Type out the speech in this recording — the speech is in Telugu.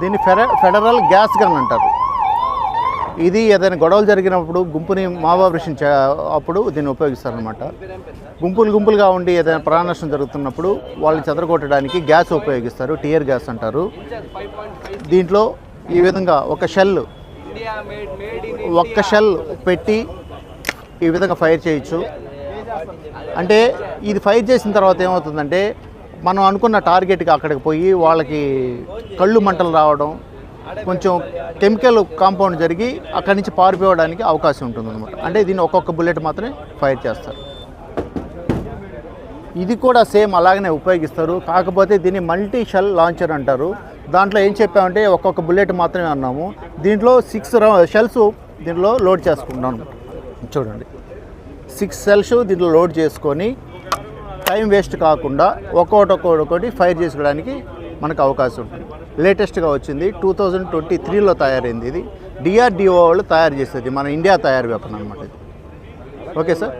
దీన్ని ఫెడరల్ గ్యాస్ గన్ అంటారు. ఇది ఏదైనా గొడవలు జరిగినప్పుడు గుంపుని మావాబ్రేషన్ చే అప్పుడు దీన్ని ఉపయోగిస్తారనమాట గుంపులు గుంపులుగా ఉండి ఏదైనా ప్రాణ నష్టం జరుగుతున్నప్పుడు వాళ్ళని చెదరగొట్టడానికి గ్యాస్ ఉపయోగిస్తారు టీయర్ గ్యాస్ అంటారు. దీంట్లో ఈ విధంగా ఒక షెల్ ఒక్క షెల్ పెట్టి ఈ విధంగా ఫైర్ చేయొచ్చు. అంటే ఇది ఫైర్ చేసిన తర్వాత ఏమవుతుందంటే మనం అనుకున్న టార్గెట్కి అక్కడికి పోయి వాళ్ళకి కళ్ళు మంటలు రావడం కొంచెం కెమికల్ కాంపౌండ్ జరిగి అక్కడి నుంచి పారిపోవడానికి అవకాశం ఉంటుంది అనమాట అంటే దీన్ని ఒక్కొక్క బుల్లెట్ మాత్రమే ఫైర్ చేస్తారు. ఇది కూడా సేమ్ అలాగనే ఉపయోగిస్తారు. కాకపోతే దీన్ని మల్టీ షెల్ లాంచర్ అంటారు. దాంట్లో ఏం చెప్పామంటే ఒక్కొక్క బుల్లెట్ మాత్రమే అన్నాము. దీంట్లో సిక్స్ షెల్స్ దీంట్లో లోడ్ చేసుకుంటాం చూడండి. సిక్స్ సెల్స్ దీంట్లో లోడ్ చేసుకొని టైం వేస్ట్ కాకుండా ఒక్కొక్కటి ఫైర్ చేసుకోవడానికి మనకు అవకాశం ఉంటుంది. లేటెస్ట్గా వచ్చింది టూ థౌజండ్ ట్వంటీ త్రీలో తయారైంది ఇది. డిఆర్డిఓ వాళ్ళు తయారు చేసేది మన ఇండియా తయారు వెపన్ అనమాట ఇది. Okay sir?